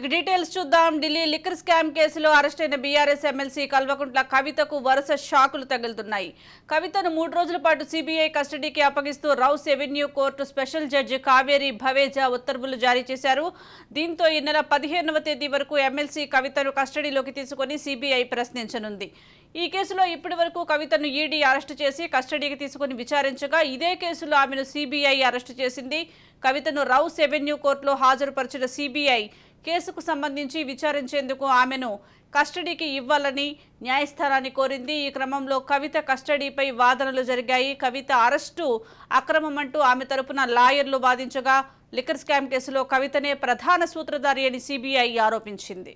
ఇక డీటెయిల్స్ చూద్దాం. Delhi liquor scam కేసులో అరెస్ట్ అయిన బీఆర్ఎస్ ఎమ్మెల్సీ కల్వకుంట్ల కవితకు వరుస షాకులు తగులుతున్నాయి. కవితను మూడు రోజుల పాటు సిబిఐ కస్టడీకి అప్పగిస్తూ Rouse Avenue court special judge Kaveri Baweja ఉత్తర్వులు జారీ చేశారు. దీంతో ఈ నెల పదిహేనవ తేదీ వరకు ఎమ్మెల్సీ కవితను కస్టడీలోకి తీసుకుని సిబిఐ ప్రశ్నించనుంది. ఈ కేసులో ఇప్పటి వరకు కవితను ఈడీ అరెస్టు చేసి కస్టడీకి తీసుకుని విచారించగా ఇదే కేసులో ఆమెను సిబిఐ అరెస్టు చేసింది. కవితను రౌస్ ఎవెన్యూ కోర్టులో హాజరుపరిచిన సిబిఐ కేసుకు సంబంధించి విచారించేందుకు ఆమెను కస్టడీకి ఇవ్వాలని న్యాయస్థానాన్ని కోరింది. ఈ క్రమంలో కవిత కస్టడీపై వాదనలు జరిగాయి. కవిత అరెస్టు అక్రమమంటూ ఆమె తరపున లాయర్లు వాదించగా లిక్కర్ స్కామ్ కేసులో కవితనే ప్రధాన సూత్రధారి అని సిబిఐ ఆరోపించింది.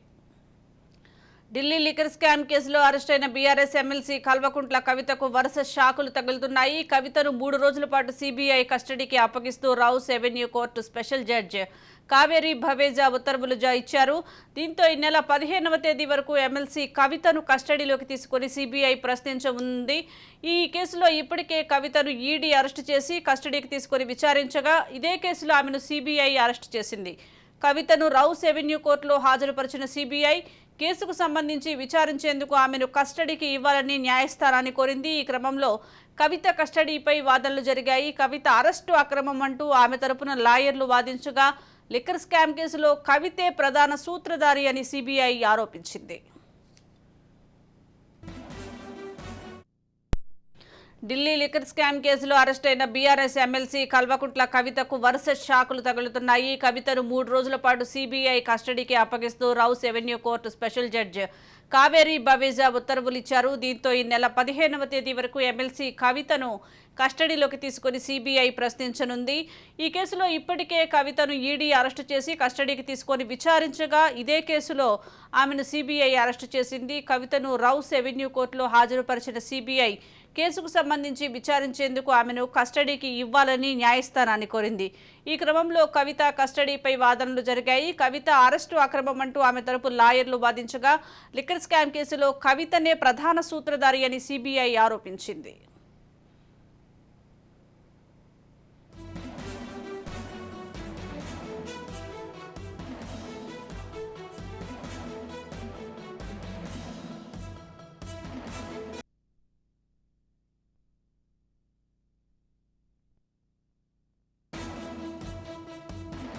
ఢిల్లీ లిక్కర్ స్కామ్ కేసులో అరెస్ట్ అయిన బీఆర్ఎస్ ఎమ్మెల్సీ కల్వకుంట్ల కవితకు వరుస షాకులు తగులుతున్నాయి. కవితను మూడు రోజుల పాటు సిబిఐ కస్టడీకి అప్పగిస్తూ Rouse Avenue court special judge Kaveri Baweja ఉత్తర్వులు జా ఇచ్చారు. దీంతో ఈ నెల పదిహేనవ తేదీ వరకు ఎమ్మెల్సీ కవితను కస్టడీలోకి తీసుకుని సిబిఐ ప్రశ్నించనుంది. ఈ కేసులో ఇప్పటికే కవితను ఈడీ అరెస్టు చేసి కస్టడీకి తీసుకుని విచారించగా ఇదే కేసులో ఆమెను సిబిఐ అరెస్టు చేసింది. కవితను రౌస్ ఎవెన్యూ కోర్టులో హాజరుపరిచిన సిబిఐ కేసుకు సంబంధించి విచారించేందుకు ఆమెను కస్టడీకి ఇవ్వాలని న్యాయస్థానాన్ని కోరింది. ఈ క్రమంలో కవిత కస్టడీపై వాదనలు జరిగాయి. కవిత అరెస్టు అక్రమం అంటూ ఆమె తరపున లాయర్లు వాదించగా లిక్కర్ స్కామ్ కేసులో కవితే ప్రధాన సూత్రధారి అని సిబిఐ ఆరోపించింది. ఢిల్లీ లిక్కర్ స్కామ్ కేసులో అరెస్ట్ అయిన బీఆర్ఎస్ ఎమ్మెల్సీ కల్వకుంట్ల కవితకు వరుస షాకులు తగులుతున్నాయి. కవితను మూడు రోజుల పాటు సిబిఐ కస్టడీకి అప్పగిస్తూ Rouse Avenue court special judge Kaveri Baweja ఉత్తర్వులు ఇచ్చారు. దీంతో ఈ నెల పదిహేనవ తేదీ వరకు ఎమ్మెల్సీ కవితను కస్టడీలోకి తీసుకుని సిబిఐ ప్రశ్నించనుంది. ఈ కేసులో ఇప్పటికే కవితను ఈడీ అరెస్టు చేసి కస్టడీకి తీసుకొని విచారించగా ఇదే కేసులో ఆమెను సిబిఐ అరెస్టు చేసింది. కవితను రౌస్ ఎవెన్యూ కోర్టులో హాజరుపరిచిన సిబిఐ కేసుకు సంబంధించి విచారించేందుకు ఆమెను కస్టడీకి ఇవ్వాలని న్యాయస్థానాన్ని కోరింది. ఈ క్రమంలో కవిత కస్టడీపై వాదనలు జరిగాయి. కవిత అరెస్టు అక్రమం అంటూ ఆమె తరపు లాయర్లు వాదించగా లిక్కర్ స్కామ్ కేసులో కవితనే ప్రధాన సూత్రధారి అని సిబిఐ ఆరోపించింది.